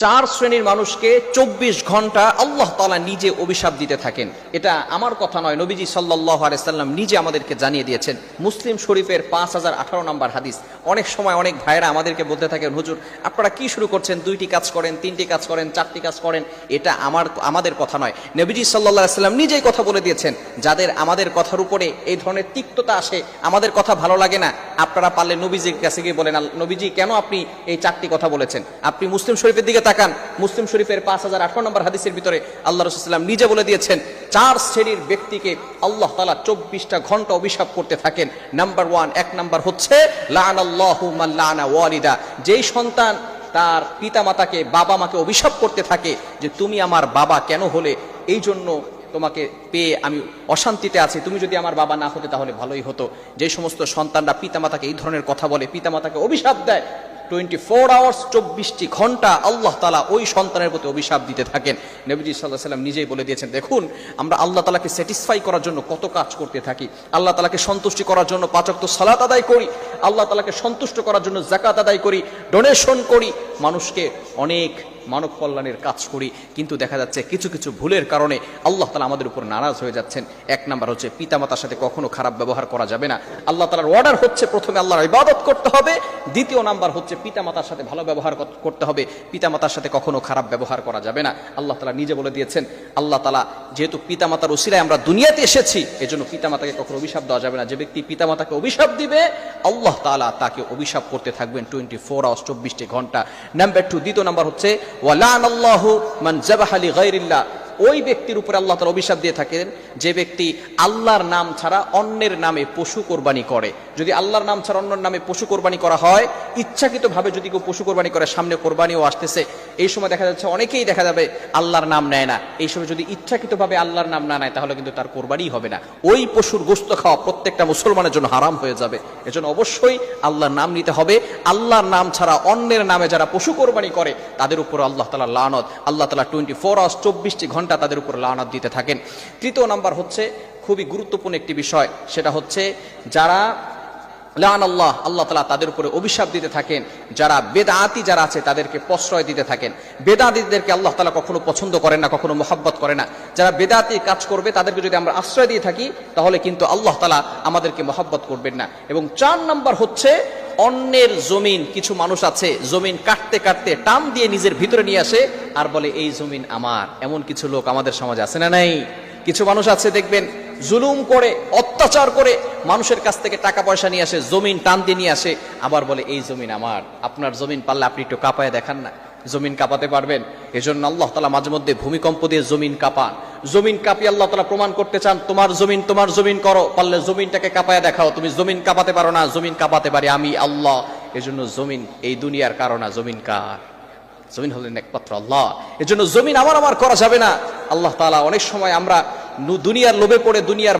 চার শ্রেণির মানুষকে চব্বিশ ঘণ্টা আল্লাহ তালা নিজে অভিশাপ দিতে থাকেন। এটা আমার কথা নয়, নবীজি সাল্লাহ আলাইসাল্লাম নিজে আমাদেরকে জানিয়ে দিয়েছেন। মুসলিম শরীফের পাঁচ হাজার আঠারো নম্বর হাদিস। অনেক সময় অনেক ভাইরা আমাদেরকে বলতে থাকেন, হুজুর, আপনারা কি শুরু করছেন? দুইটি কাজ করেন, তিনটি কাজ করেন, চারটি কাজ করেন? এটা আমার, আমাদের কথা নয়। নবীজি সাল্লাহ সাল্লাম নিজেই কথা বলে দিয়েছেন, যাদের আমাদের কথার উপরে এই ধরনের তিক্ততা আসে, আমাদের কথা ভালো লাগে না, আপনারা পারলে নবীজির কাছে গিয়ে বলেন, "আল- নবীজি, কেন আপনি এই চারটি কথা বলেছেন? আপনি মুসলিম শরীফের দিকে তাকান। মুসলিম শরীফের পাঁচ হাজার আঠারো নম্বর হাদিসের ভিতরে আল্লাহ রসুলাম নিজে বলে দিয়েছেন, চার শ্রেণির ব্যক্তিকে আল্লাহ তালা চব্বিশটা ঘণ্টা অভিশাপ করতে থাকেন। নাম্বার ওয়ান, এক নাম্বার হচ্ছে লান লানা ওয়ালিদা। যেই সন্তান তার পিতা মাতাকে বাবা মাকে অভিশাপ করতে থাকে যে, তুমি আমার বাবা কেন হলে? এই জন্য তোমাকে পেয়ে আমি অশান্তিতে আছি। তুমি যদি আমার বাবা না হতে, তাহলে ভালোই হতো। যে সমস্ত সন্তানরা পিতামাতাকে এই ধরনের কথা বলে, পিতামাতাকে অভিশাপ দেয় টোয়েন্টি ফোর আওয়ার্স চব্বিশটি ঘণ্টা আল্লাহ তালা ওই সন্তানের প্রতি অভিশাপ দিতে থাকেন। নবীজি সাল্লাহ সাল্লাম নিজেই বলে দিয়েছেন, দেখুন, আমরা আল্লাহ তালাকে স্যাটিসফাই করার জন্য কত কাজ করতে থাকি। আল্লাহ তালাকে সন্তুষ্টি করার জন্য পাচক সালাত আদায় করি। আল্লাহ তালাকে সন্তুষ্ট করার জন্য জাকাত আদায় করি ডোনেশন করি মানুষকে অনেক মানব কল্যাণের কাজ করি, কিন্তু দেখা যাচ্ছে কিছু কিছু ভুলের কারণে আল্লাহ তালা আমাদের উপর নারাজ হয়ে যাচ্ছেন। এক নাম্বার হচ্ছে পিতামাতার সাথে কখনো খারাপ ব্যবহার করা যাবে না। আল্লাহ তালার অর্ডার হচ্ছে প্রথমে আল্লাহর ইবাদত করতে হবে। দ্বিতীয় নাম্বার হচ্ছে পিতামাতার সাথে ভালো ব্যবহার করতে হবে। পিতামাতার সাথে কখনো খারাপ ব্যবহার করা যাবে না। আল্লাহ তালা নিজে বলে দিয়েছেন, আল্লাহ তালা যেহেতু পিতামাতার ওসিলায় আমরা দুনিয়াতে এসেছি, এজন্য পিতামাতাকে কখনো অভিশাপ দেওয়া যাবে না। যে ব্যক্তি পিতামাতাকে অভিশাপ দিবে, আল্লাহ তালা তাকে অভিশাপ করতে থাকবেন টোয়েন্টি ফোর আওয়ার্স, চব্বিশটি ঘণ্টা। নাম্বার টু দ্বিতীয় নাম্বার হচ্ছে ওয়ালান আল্লাহ মান জাবাহালি গাইরিল্লাহ ওই ব্যক্তির উপরে আল্লাহ তালা অভিশাপ দিয়ে থাকেন, যে ব্যক্তি আল্লাহর নাম ছাড়া অন্যের নামে পশু কোরবানি করে। যদি আল্লাহর নাম ছাড়া অন্যের নামে পশু কোরবানি করা হয়, ইচ্ছাকৃতভাবে যদি কেউ পশু কোরবানি করে, সামনে কোরবানিও আসতেছে। এই সময় দেখা যাচ্ছে অনেকেই দেখা যাবে আল্লাহর নাম নেয় না। এই সময় যদি ইচ্ছাকৃতভাবে আল্লাহর নাম না নেয়, তাহলে কিন্তু তার কোরবানি হবে না। ওই পশুর গোস্ত খাওয়া প্রত্যেকটা মুসলমানের জন্য হারাম হয়ে যাবে। এজন্য অবশ্যই আল্লাহর নাম নিতে হবে। আল্লাহর নাম ছাড়া অন্যের নামে যারা পশু কোরবানি করে, তাদের উপর আল্লাহ তালা লানত। আল্লাহ তালা টোয়েন্টি ফোর আওয়ার্স চব্বিশটি ঘণ্টা তাদের উপর লানত দিতে থাকেন। তৃতীয় নাম্বার হচ্ছে, খুবই গুরুত্বপূর্ণ একটি বিষয়, সেটা হচ্ছে যারা লান আল্লাহ আল্লাহ তালা তাদের উপরে অভিশাপ দিতে থাকেন, যারা বেদাতি যারা আছে তাদেরকে প্রশ্রয় দিতে থাকেন। বেদাতিদেরকে আল্লাহ তালা কখনো পছন্দ করেন না, কখনো মোহাব্বত করে না। যারা বেদাতি কাজ করবে, তাদেরকে যদি আমরা আশ্রয় দিয়ে থাকি, তাহলে কিন্তু আল্লাহ তালা আমাদেরকে মোহাব্বত করবেন না। এবং চার নাম্বার হচ্ছে অন্যের জমিন, কিছু মানুষ আছে, জমিন কাটতে কাটতে টান দিয়ে নিজের ভিতরে নিয়ে আসে আর বলে, এই জমিন আমার। এমন কিছু লোক আমাদের সমাজে আছে না নাই? কিছু মানুষ আছে, দেখবেন, জুলুম করে, অত্যাচার করে মানুষের কাছ থেকে টাকা পয়সা নিয়ে আসে, জমিন টান দিয়ে নিয়ে আসে, আবার বলে, এই জমিন আমার। আপনার জমিন পারলে আপনি একটু কাঁপায় দেখান না। জমিন কাঁপাতে পারবেন। এজন্য আল্লাহ তালা মাঝে মধ্যে ভূমিকম্প দিয়ে জমিন কাঁপান। জমিন কাঁপিয়ে আল্লাহ তালা প্রমাণ করতে চান, তোমার জমিন তোমার জমিন করো। পারলে জমিনটাকে কাঁপায় দেখাও। তুমি জমিন কাঁপাতে পারো না, জমিন কাঁপাতে পারি আমি, আল্লাহ। এজন্য জমিন, এই দুনিয়ার কারণা জমিন কার? জমিন হলেন একমাত্র আল্লাহ। এজন্য জমিন আমার আমার করা যাবে না। আল্লাহ তালা অনেক সময় আমরা দুনিয়ার লোভে পড়ে দুনিয়ার